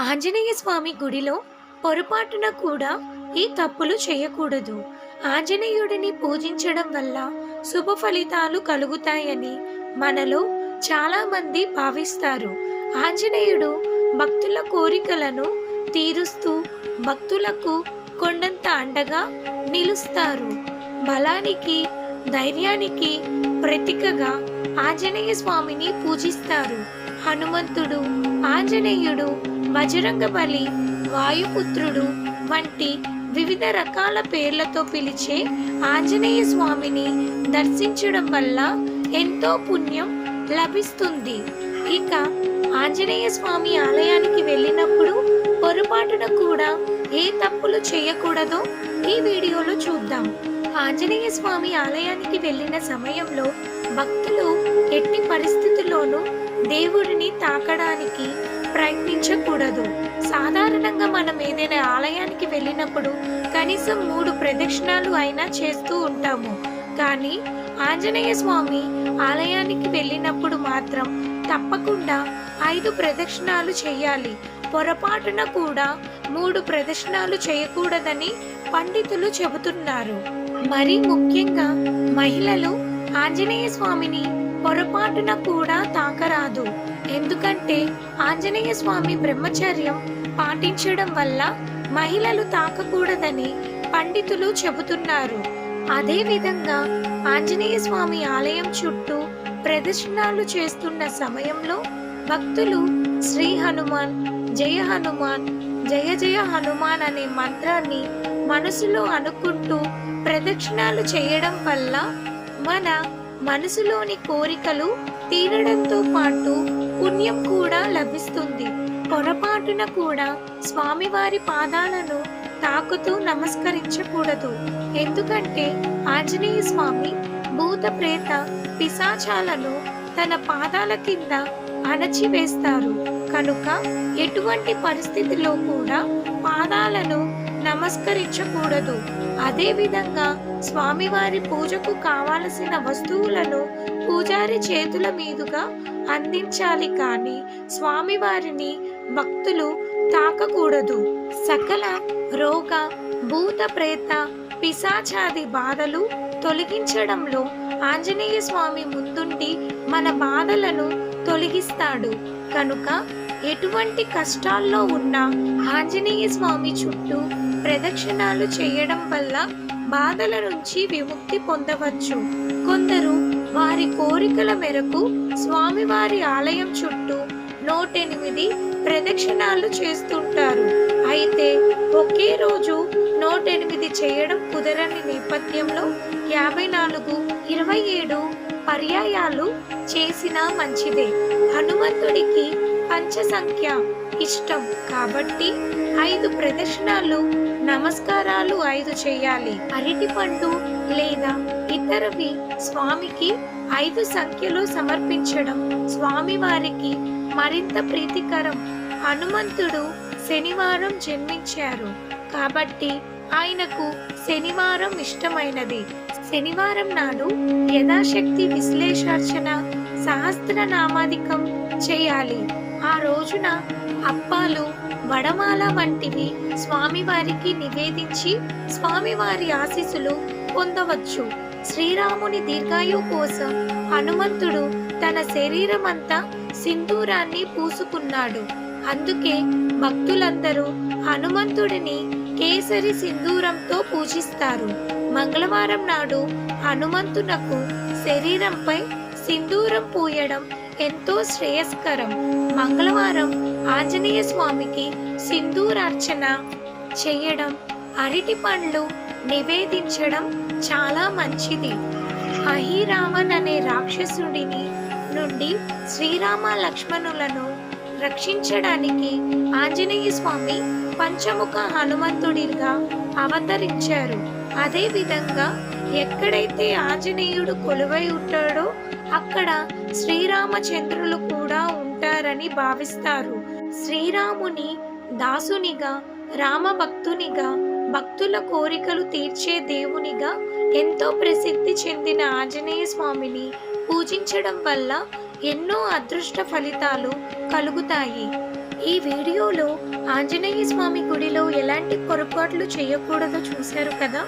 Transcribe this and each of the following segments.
ఆంజనేయ స్వామి గుడిలో పొరపాటున కూడా ఈ తప్పులు చేయకూడదు. ఆంజనేయుడిని పూజించడం వల్ల శుభ ఫలితాలు కలుగుతాయని మనలో చాలామంది భావిస్తారు. ఆంజనేయుడు భక్తుల కోరికలను తీరుస్తూ భక్తులకు కొండంత అండగా నిలుస్తారు. బలానికి ధైర్యానికి ప్రతీకగా ఆంజనేయ స్వామిని పూజిస్తారు. హనుమంతుడు ఆంజనేయుడు బజరంగబలి వాయుపుత్రుడు వంటి వివిధ రకాల పేర్లతో పిలిచే ఆంజనేయ స్వామిని దర్శించడం వల్ల ఎంతో పుణ్యం లభిస్తుంది. ఇక ఆంజనేయ స్వామి ఆలయానికి వెళ్ళినప్పుడు పొరపాటున కూడా ఏ తప్పులు చేయకూడదో ఈ వీడియోలో చూద్దాం. ఆంజనేయ స్వామి ఆలయానికి వెళ్ళిన సమయంలో భక్తులు ఎట్టి పరిస్థితుల్లోనూ దేవుడిని తాకడానికి ప్రయత్నించకూడదు. సాధారణంగా మనం ఏదైనా ఆలయానికి వెళ్ళినప్పుడు కనీసం మూడు ప్రదక్షిణాలు అయినా చేస్తూ ఉంటాము. కానీ ఆంజనేయ స్వామి ఆలయానికి వెళ్ళినప్పుడు మాత్రం తప్పకుండా ఐదు ప్రదక్షిణాలు చేయాలి. పొరపాటున కూడా మూడు ప్రదక్షిణాలు చేయకూడదని పండితులు చెబుతున్నారు. మరి ముఖ్యంగా మహిళలు ఆంజనేయ స్వామిని పొరపాటున కూడా తాకరాదు. ఎందుకంటే ఆంజనేయ స్వామి బ్రహ్మచర్యం పాటించడం వల్ల మహిళలు తాకకూడదని పండితులు చెబుతున్నారు. అదే విధంగా ఆంజనేయ స్వామి ఆలయం చుట్టూ ప్రదర్శనలు చేస్తున్న సమయంలో భక్తులు శ్రీ హనుమాన్ జయ హనుమాన్ జయ జయ హనుమాన్ అనే మంత్రాన్ని మనసులో అనుకుంటూ ప్రదక్షిణాలు చేయడం వల్ల మన మనసులోని కోరికలు తీరడంతో పాటు పుణ్యం కూడా లభిస్తుంది. పొరపాటున కూడా స్వామివారి పాదాలను తాకుతూ నమస్కరించకూడదు. ఎందుకంటే ఆంజనేయ స్వామి భూత ప్రేత పిశాచాలను తన పాదాల కింద అణచివేస్తారు. కనుక ఎటువంటి పరిస్థితిలో కూడా పాదాలను నమస్కరించకూడదు. అదే విధంగా స్వామివారి పూజకు కావలసిన వస్తువులను పూజారి చేతుల మీదుగా అందించాలి కానీ స్వామివారిని భక్తులు తాకకూడదు. సకల రోగ భూత ప్రేత పిశాచాది బాధలు తొలగించడంలో ఆంజనేయ స్వామి ముందుండి మన బాధలను తొలగిస్తాడు. కనుక ఎటువంటి కష్టాల్లో ఉన్న ఆంజనేయ స్వామి చుట్టూ ప్రదక్షిణాలు చేయడం వల్ల బాధల నుంచి విముక్తి పొందవచ్చు. కొందరు వారి కోరికల మేరకు స్వామివారి ఆలయం చుట్టూ నూటెనిమిది ప్రదక్షిణాలు చేస్తుంటారు. అయితే ఒకే రోజు నూటెనిమిది చేయడం కుదరని నేపథ్యంలో యాభై నాలుగు ఇరవై ఏడు పర్యాయాలు చేసినా మంచిదే. హనుమంతుడికి పంచ సంఖ్య ఇష్టం కాబట్టి ఐదు ప్రదర్శనలు నమస్కారాలు ఐదు చేయాలి. అరటి పండు లేదా ఇతరవి స్వామికి ఐదు సంఖ్యలో సమర్పించడం స్వామి వారికి మరింత ప్రీతికరం. హనుమంతుడు శనివారం జన్మించారు కాబట్టి ఆయనకు శనివారం ఇష్టమైనది. శనివారం నాడు యథాశక్తి విశ్లేషార్చన సహస్రనామాధికం చేయాలి. ఆ రోజున అప్పాలు వడమాల వంటివి స్వామివారికి నివేదించి స్వామివారి ఆశీస్సులు పొందవచ్చు. శ్రీరాముని దీర్ఘాయు కోసం హనుమంతుడు తన శరీరమంతా సింధూరాన్ని పూసుకున్నాడు. అందుకే భక్తులందరూ హనుమంతుడిని కేసరి సింధూరంతో పూజిస్తారు. మంగళవారం నాడు హనుమంతునకు శరీరంపై సింధూరం పూయడం ఎంతో శ్రేయస్కరం. మంగళవారం ఆంజనేయ స్వామికి సింధూరార్చన చేయడం అరటి పండ్లు నివేదించడం చాలా మంచిది. అహిరావణ్ అనే రాక్షసుడిని నుండి శ్రీరామ లక్ష్మణులను రక్షించడానికి ఆంజనేయ స్వామి పంచముఖ హనుమంతుడిగా అవతరించారు. అదేవిధంగా ఎక్కడైతే ఆంజనేయుడు కొలువై ఉంటాడో అక్కడ శ్రీరామచంద్రులు కూడా ఉంటారని భావిస్తారు. శ్రీరాముని దాసునిగా రామభక్తునిగా భక్తుల కోరికలు తీర్చే దేవునిగా ఎంతో ప్రసిద్ధి చెందిన ఆంజనేయ స్వామిని పూజించడం వల్ల ఎన్నో అదృష్ట ఫలితాలు కలుగుతాయి. ఈ వీడియోలో ఆంజనేయ స్వామి గుడిలో ఎలాంటి పొరపాట్లు చేయకూడదో చూశారు కదా?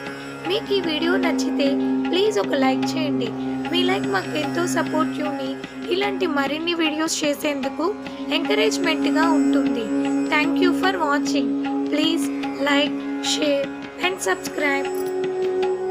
మీకు ఈ వీడియో నచ్చితే ప్లీజ్ ఒక లైక్ చేయండి. మీ లైక్ మాకు ఎంతో సపోర్టివ్ని ఇలాంటి మరిన్ని వీడియోస్ చేసేందుకు ఎంకరేజ్మెంట్గా ఉంటుంది. Thank you for watching. Please like share and subscribe.